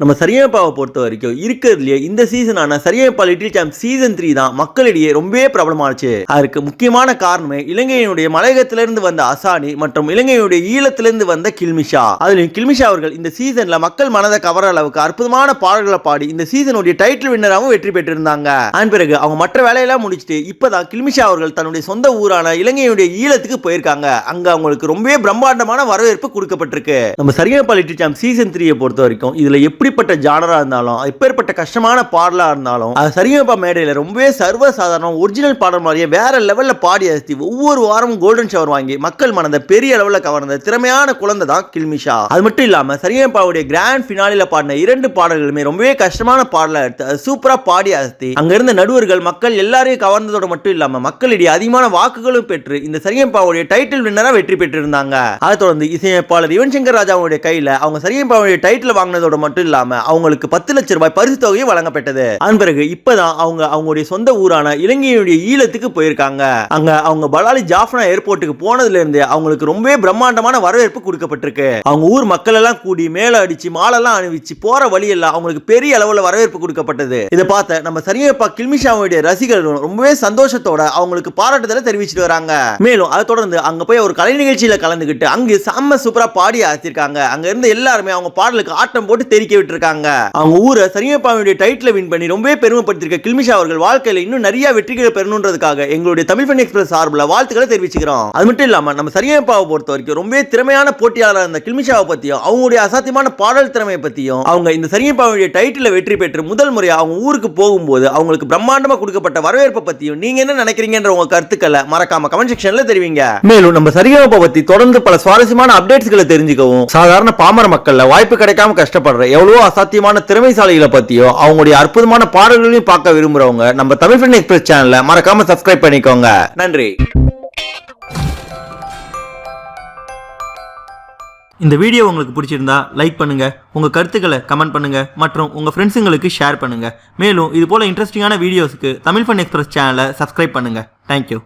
நம்ம சரியமைப்பாவை பொறுத்த வரைக்கும் இருக்கிறதுலயே இந்த சீசனான சரியமைப்பா லிட்டில் சாம்ப் சீசன் த்ரீ தான் மக்களிடையே ரொம்பவே பிரபலமாச்சு. அதற்கு முக்கியமான காரணமே இலங்கையினுடைய மலையகத்திலிருந்து வந்த அசானி மற்றும் இலங்கையினுடைய ஈழத்திலிருந்து வந்த கில்மிஷா. அதுல கில்மிஷா அவர்கள் இந்த சீசன்ல மக்கள் மனதை கவர அளவுக்கு அற்புதமான பாடல்களை பாடி இந்த சீசனுடைய டைட்டில் வின்னராகவும் வெற்றி பெற்றிருந்தாங்க. அதன் பிறகு அவங்க மற்ற வேலையெல்லாம் முடிச்சுட்டு இப்பதான் கில்மிஷா அவர்கள் தன்னுடைய சொந்த ஊரான இலங்கையினுடைய ஈழத்துக்கு போயிருக்காங்க. அங்க அவங்களுக்கு ரொம்பவே பிரம்மாண்டமான வரவேற்பு கொடுக்கப்பட்டிருக்கு. நம்ம சரியப்பா லிட்டில் சாம்ப் சீசன் த்ரீயை பொறுத்த வரைக்கும் இதுல எப்படிப்பட்ட ஜானராக இருந்தாலும் எப்பேற்பட்ட கஷ்டமான பாடலாக இருந்தாலும் அது சரியப்பா மேடையில் ரொம்பவே சர்வ சாதாரணம் ஒரிஜினல் பாடல் மாதிரியே வேற லெவலில் பாடி அசத்தி ஒவ்வொரு வாரமும் கோல்டன் ஷவர் வாங்கி மக்கள் மனதை பெரிய அளவில் கவர்ந்த திறமையான குழந்தை தான் கில்மிஷா அது மட்டும் இல்லாமல் சரியப்பாவுடைய கிராண்ட் ஃபினாலியில் பாடின இரண்டு பாடல்களுமே ரொம்பவே கஷ்டமான பாடலாக எடுத்து அது சூப்பராக பாடி அசத்தி. அங்கிருந்த நடுவர்கள் மக்கள் எல்லாரையும் கவர்ந்ததோட மட்டும் இல்லாமல் மக்களிடையே அதிகமான வாக்குகளும் பெற்று இந்த சரியம்பாவுடைய டைட்டில் வின்னராக வெற்றி பெற்றிருந்தாங்க. அதை தொடர்ந்து இசையமைப்பாளர் யுவன் சங்கர் ராஜாவுடைய கையில் அவங்க சரியம்பாவுடைய டைட்டில் வாங்கினதோட மட்டும் இல்லாம அவங்களுக்கு பத்து லட்ச ரூபாய் பரிசு தொகையும் வழங்கப்பட்டது. அதன் பிறகு இப்பதான் அவங்க அவங்களுடைய சொந்த ஊரான இலங்கையுடைய ஈழத்துக்கு போயிருக்காங்க. அங்க அவங்க பலாலி ஜாஃப்னா ஏர்போர்ட்டுக்கு போனதுல இருந்து அவங்களுக்கு ரொம்பவே பிரம்மாண்டமான வரவேற்பு கொடுக்கப்பட்டிருக்கு. அவங்க ஊர் மக்கள் எல்லாம் கூடி மேல அடிச்சு மாலெல்லாம் அணிவிச்சு போற வழியெல்லாம் அவங்களுக்கு பெரிய அளவுல வரவேற்பு கொடுக்கப்பட்டது. இதை பார்த்த நம்ம சரியப்பா கில்மிஷாவுடைய ரசிகர்கள் ரொம்பவே சந்தோஷத்தோட அவங்களுக்கு பாராட்டுதலை தெரிவிச்சிட்டு வராங்க. மேலும் அதை தொடர்ந்து அங்க போய் ஒரு கலை நிகழ்ச்சியில கலந்துகிட்டு அங்கு செம்ம சூப்பரா பாடி ஆசிருக்காங்க அங்க இருந்த எல்லாருமே அவங்க பாடலுக்கு ஆட்டம் போட்டு தெரிக்க விட்டுருக்காங்க. அவங்க ஊரை சரியப்பாவுடைய டைட்டில் வின் பண்ணி ரொம்பவே பெருமைப்படுத்திருக்க கில்மிஷா அவர்கள் வாழ்க்கையில இன்னும் நிறைய வெற்றிகளை பெறணுன்றதுக்காக எங்களுடைய தமிழ் ஃபன் எக்ஸ்பிரஸ் சார்பில் வாழ்த்துக்களை தெரிவிச்சுக்கிறோம். அது மட்டும் இல்லாம நம்ம சரியப்பாவை பொறுத்த வரைக்கும் ரொம்பவே திறமையான போட்டியாளர் அந்த கில்மிஷாவை பத்தியும் அவங்களுடைய அசாத்தியமான பாடல் திறமையை பத்தியும் அவங்க இந்த சரியப்பாவுடைய டைட்டில் வெற்றி பெற்று முதல் முறையாக அவங்க ஊருக்கு போகும்போது அவங்களுக்கு பிரம்மாண்டமா கொடுக்கப்பட்ட வரவேற்பை பத்தியும் நீங்க என்ன நினைக்கிறீங்கன்ற உங்க கருத்துக்களை மறக்காம கமெண்ட் செக்ஷன்ல தெரிவிங்க. மேலும் நம்ம சரியப்பா பத்தி தொடர்ந்து பல சுவாரஸ்யமான அப்டேட்ஸ்களை தெரிஞ்சுக்கவும் சாதாரண பாமர மக்கள்ல வாய்ப்பு கிடைக்காம கஷ்டப்படுற எவ்வளவு அசாத்தியமான திறமைசாலிகளை பற்றியோ அவங்களுடைய அற்புதமான பாடல்களையும் பார்க்க விரும்புகிறவங்க நம்ம தமிழ் ஃபின் எக்ஸ்பிரஸ் சேனலை மறக்காமல் சப்ஸ்கிரைப் பண்ணிக்கோங்க. நன்றி. இந்த வீடியோ உங்களுக்கு பிடிச்சிருந்தா லைக் பண்ணுங்க உங்கள் கருத்துக்களை கமெண்ட் பண்ணுங்கள் மற்றும் உங்க ஃப்ரெண்ட்ஸுங்களுக்கு ஷேர் பண்ணுங்க. மேலும் இது போல் இன்ட்ரெஸ்டிங்கான வீடியோஸுக்கு தமிழ் ஃபன் எக்ஸ்பிரஸ் சேனலை சப்ஸ்கிரைப் பண்ணுங்க. Thank you